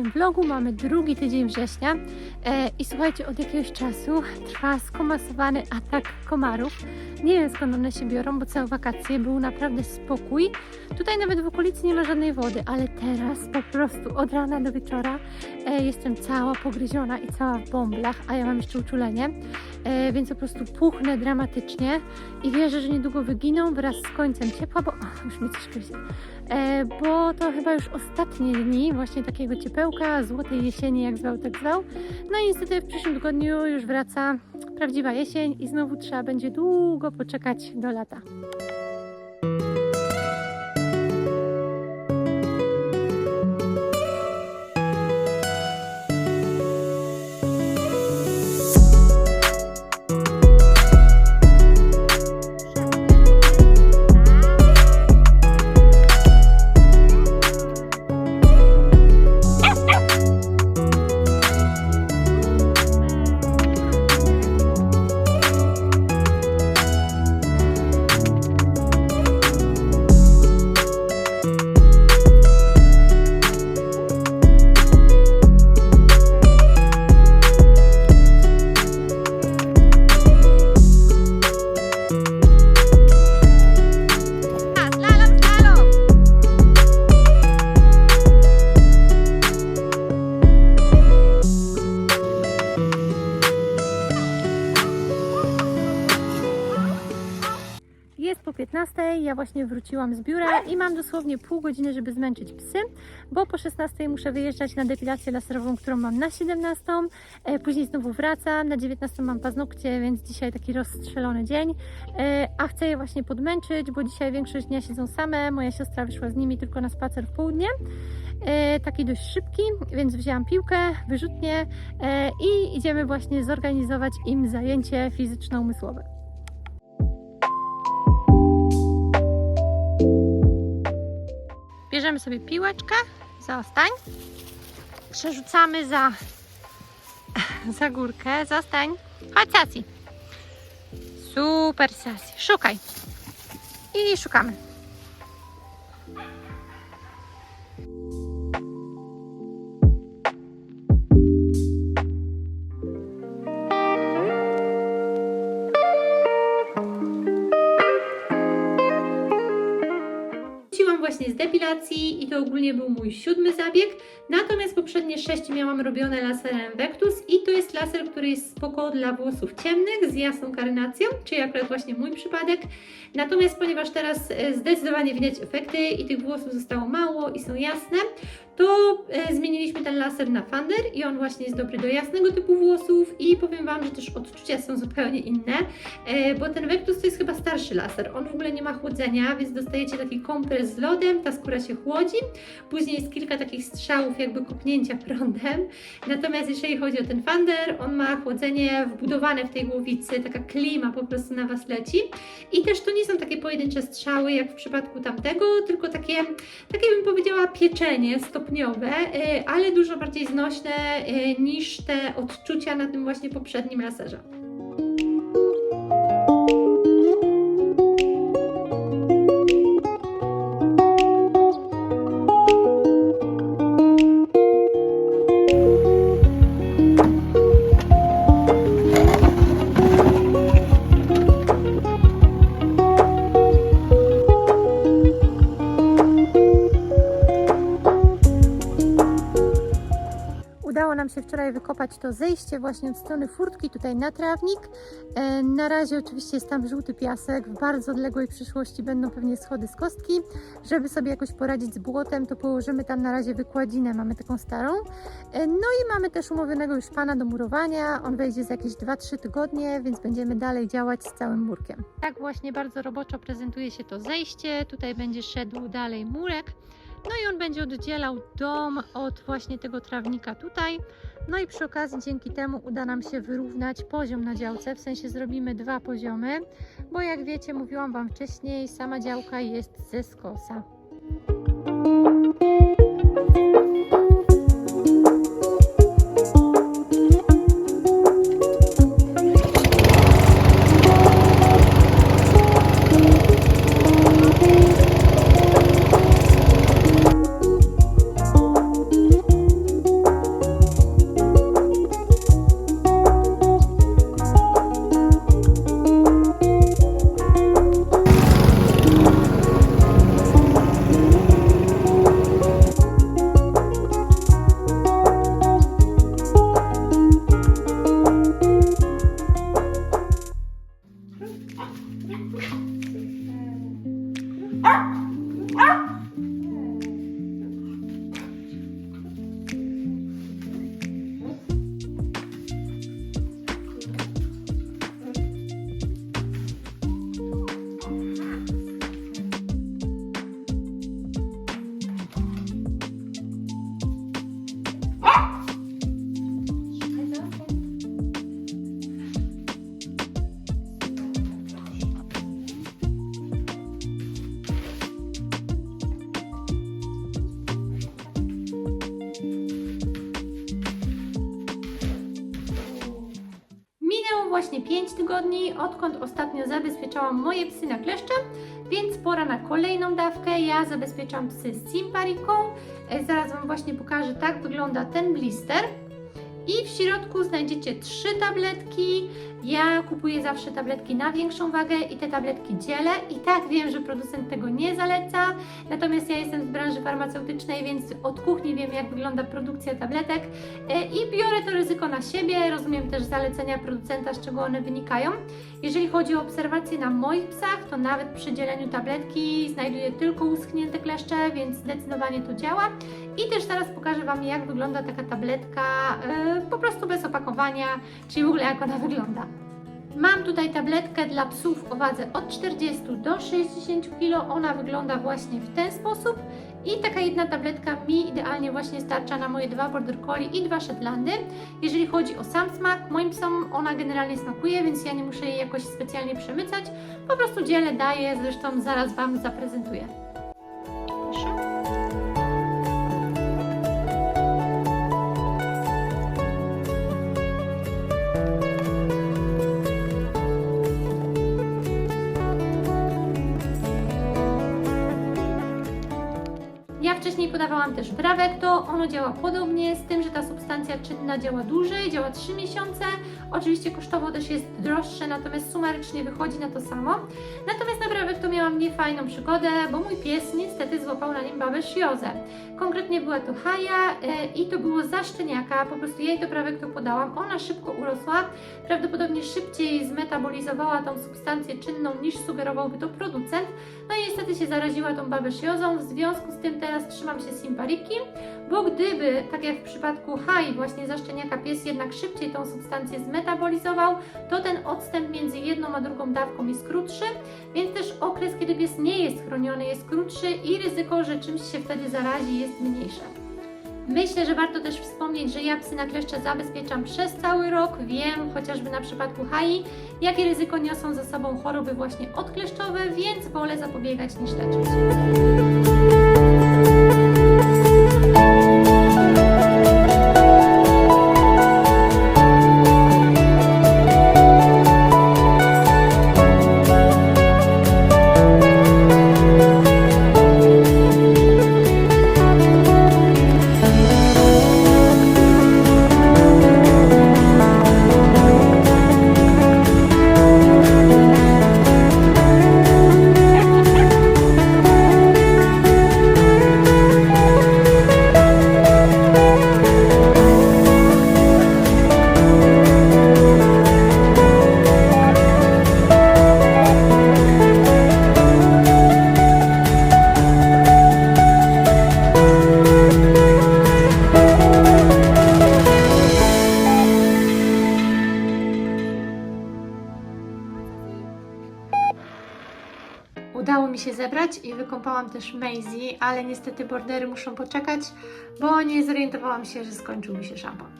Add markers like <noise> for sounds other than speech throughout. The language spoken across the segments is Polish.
kolejnym vlogu. Mamy drugi tydzień września i słuchajcie, od jakiegoś czasu trwa skomasowany atak komarów. Nie wiem skąd one się biorą, bo całe wakacje był naprawdę spokój. Tutaj nawet w okolicy nie ma żadnej wody, ale teraz po prostu od rana do wieczora e, jestem cała pogryziona i cała w bąblach, a ja mam jeszcze uczulenie, e, więc po prostu puchnę dramatycznie i wierzę, że niedługo wyginą wraz z końcem ciepła, bo o, już mi coś gryzie. E, bo to chyba już ostatnie dni właśnie takiego ciepełka, złotej jesieni, jak zwał, tak zwał. No i niestety w przyszłym tygodniu już wraca prawdziwa jesień i znowu trzeba będzie długo poczekać do lata. 15, ja właśnie wróciłam z biura i mam dosłownie pół godziny, żeby zmęczyć psy, bo po 16 muszę wyjeżdżać na depilację laserową, którą mam na 17, e, później znowu wracam, na 19 mam paznokcie, więc dzisiaj taki rozstrzelony dzień, e, a chcę je właśnie podmęczyć, bo dzisiaj większość dnia siedzą same, moja siostra wyszła z nimi tylko na spacer w południe, e, taki dość szybki, więc wzięłam piłkę, wyrzutnie i idziemy właśnie zorganizować im zajęcie fizyczno-umysłowe. Bierzemy sobie piłeczkę, zostań. Przerzucamy za, <laughs> za górkę, zostań. Chodź Sasi. Super Sasi, szukaj. I szukamy. Właśnie z depilacji i to ogólnie był mój siódmy zabieg. Natomiast poprzednie sześć miałam robione laserem Vectus i to jest laser, który jest spoko dla włosów ciemnych z jasną karnacją, czyli akurat właśnie mój przypadek. Natomiast ponieważ teraz e, zdecydowanie widać efekty i tych włosów zostało mało i są jasne, to e, zmieniliśmy ten laser na Thunder i on właśnie jest dobry do jasnego typu włosów i powiem Wam, że też odczucia są zupełnie inne, e, bo ten Vectus to jest chyba starszy laser, on w ogóle nie ma chłodzenia, więc dostajecie taki kompres z lodem, ta skóra się chłodzi, później jest kilka takich strzałów jakby kopnięcia <laughs> prądem, natomiast jeżeli chodzi o ten Thunder, on ma chłodzenie wbudowane w tej głowicy, taka klima po prostu na Was leci. I też to nie są takie pojedyncze strzały jak w przypadku tamtego, tylko takie, takie bym powiedziała pieczenie stopniowe, y, ale dużo bardziej znośne y, niż te odczucia na tym właśnie poprzednim laserze. Wczoraj wykopać to zejście właśnie od strony furtki tutaj na trawnik. E, na razie oczywiście jest tam żółty piasek. W bardzo odległej przyszłości będą pewnie schody z kostki. Żeby sobie jakoś poradzić z błotem, to położymy tam na razie wykładzinę. Mamy taką starą. E, no i mamy też umówionego już pana do murowania. On wejdzie za jakieś 2-3 tygodnie, więc będziemy dalej działać z całym murkiem. Tak właśnie bardzo roboczo prezentuje się to zejście. Tutaj będzie szedł dalej murek. No i on będzie oddzielał dom od właśnie tego trawnika tutaj. No i przy okazji dzięki temu uda nam się wyrównać poziom na działce, w sensie zrobimy dwa poziomy, bo jak wiecie, mówiłam Wam wcześniej, sama działka jest ze skosa. Ah! Tygodni, odkąd ostatnio zabezpieczałam moje psy na kleszcze, więc pora na kolejną dawkę. Ja zabezpieczam psy z Simpariką. E, Zaraz Wam właśnie pokażę, tak wygląda ten blister. I w środku znajdziecie trzy tabletki. Ja kupuję zawsze tabletki na większą wagę i te tabletki dzielę. I tak wiem, że producent tego nie zaleca. Natomiast ja jestem z branży farmaceutycznej, więc od kuchni wiem, jak wygląda produkcja tabletek E, i biorę to ryzyko na siebie. Rozumiem też zalecenia producenta, z czego one wynikają. Jeżeli chodzi o obserwacje na moich psach, to nawet przy dzieleniu tabletki znajduję tylko uschnięte kleszcze, więc zdecydowanie to działa. I też zaraz pokażę Wam, jak wygląda taka tabletka e, po prostu bez opakowania, czyli w ogóle jak ona wygląda. Mam tutaj tabletkę dla psów o wadze od 40 do 60 kg. Ona wygląda właśnie w ten sposób. I taka jedna tabletka mi idealnie właśnie starcza na moje dwa Border Collie i dwa Shetlandy. Jeżeli chodzi o sam smak, moim psom ona generalnie smakuje, więc ja nie muszę jej jakoś specjalnie przemycać. Po prostu dzielę, daję, zresztą zaraz Wam zaprezentuję. Wcześniej podawałam też Bravecto, ono działa podobnie, z tym, że ta substancja czynna działa dłużej, działa 3 miesiące. Oczywiście kosztowo też jest droższe, natomiast sumarycznie wychodzi na to samo. Natomiast na Bravecto miałam niefajną przygodę, bo mój pies niestety złapał na nim babę shiozę. Konkretnie była to haja e, i to było zaszczeniaka, po prostu jej to Bravecto podałam, ona szybko urosła, prawdopodobnie szybciej zmetabolizowała tą substancję czynną niż sugerowałby to producent, no i niestety się zaraziła tą babę shiozą, w związku z tym teraz trzymam się Simpariki, bo gdyby, tak jak w przypadku Hai, właśnie zaszczeniaka, pies jednak szybciej tą substancję zmetabolizował, to ten odstęp między jedną a drugą dawką jest krótszy, więc też okres, kiedy pies nie jest chroniony, jest krótszy i ryzyko, że czymś się wtedy zarazi, jest mniejsze. Myślę, że warto też wspomnieć, że ja psy na kleszcze zabezpieczam przez cały rok. Wiem, chociażby na przypadku Hai, jakie ryzyko niosą ze sobą choroby właśnie odkleszczowe, więc wolę zapobiegać niż leczyć. Wykąpałam też Maisie, ale niestety bordery muszą poczekać, bo nie zorientowałam się, że skończył mi się szampon.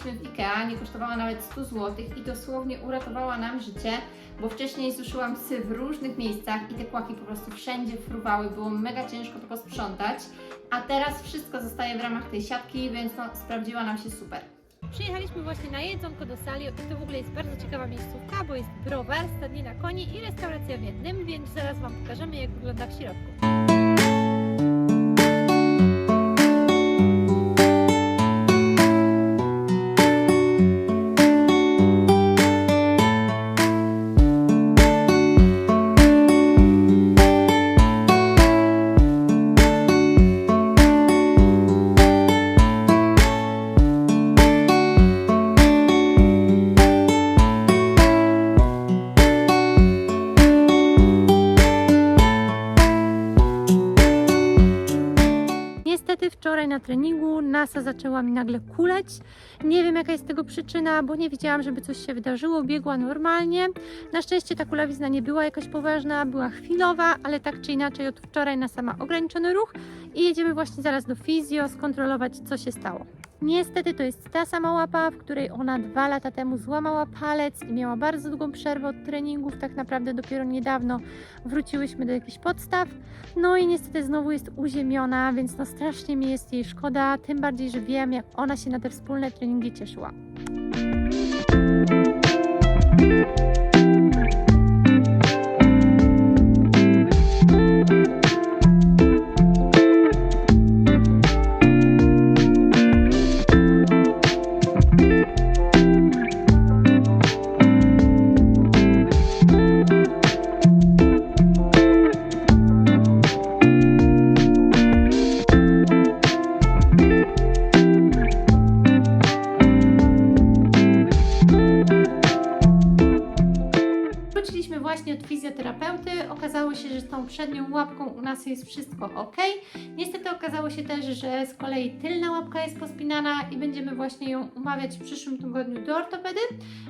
Kupiliśmy w IKEA, nie kosztowała nawet 100 zł i dosłownie uratowała nam życie, bo wcześniej suszyłam psy w różnych miejscach i te kłaki po prostu wszędzie fruwały, było mega ciężko to posprzątać, a teraz wszystko zostaje w ramach tej siatki, więc no, sprawdziła nam się super. Przyjechaliśmy właśnie na jedzonko do sali i to w ogóle jest bardzo ciekawa miejscówka, bo jest browar, stadnina koni i restauracja w jednym, więc zaraz Wam pokażemy jak wygląda w środku. Treningu Nasa zaczęła mi nagle kuleć. Nie wiem jaka jest tego przyczyna, bo nie widziałam, żeby coś się wydarzyło. Biegła normalnie. Na szczęście ta kulawizna nie była jakaś poważna, była chwilowa, ale tak czy inaczej od wczoraj Nasa ma ograniczony ruch i jedziemy właśnie zaraz do fizjo skontrolować co się stało. Niestety to jest ta sama łapa, w której ona dwa lata temu złamała palec i miała bardzo długą przerwę od treningów. Tak naprawdę dopiero niedawno wróciłyśmy do jakichś podstaw. No i niestety znowu jest uziemiona, więc no strasznie mi jest jej szkoda. Tym bardziej, że wiem, jak ona się na te wspólne treningi cieszyła. Okazało się, że z tą przednią łapką u nas jest wszystko ok. Niestety okazało się też, że z kolei tylna łapka jest pospinana i będziemy właśnie ją umawiać w przyszłym tygodniu do ortopedy,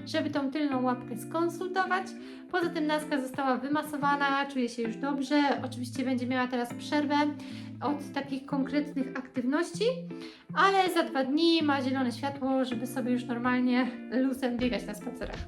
żeby tą tylną łapkę skonsultować. Poza tym Naska została wymasowana, czuje się już dobrze. Oczywiście będzie miała teraz przerwę od takich konkretnych aktywności, ale za dwa dni ma zielone światło, żeby sobie już normalnie luzem biegać na spacerach.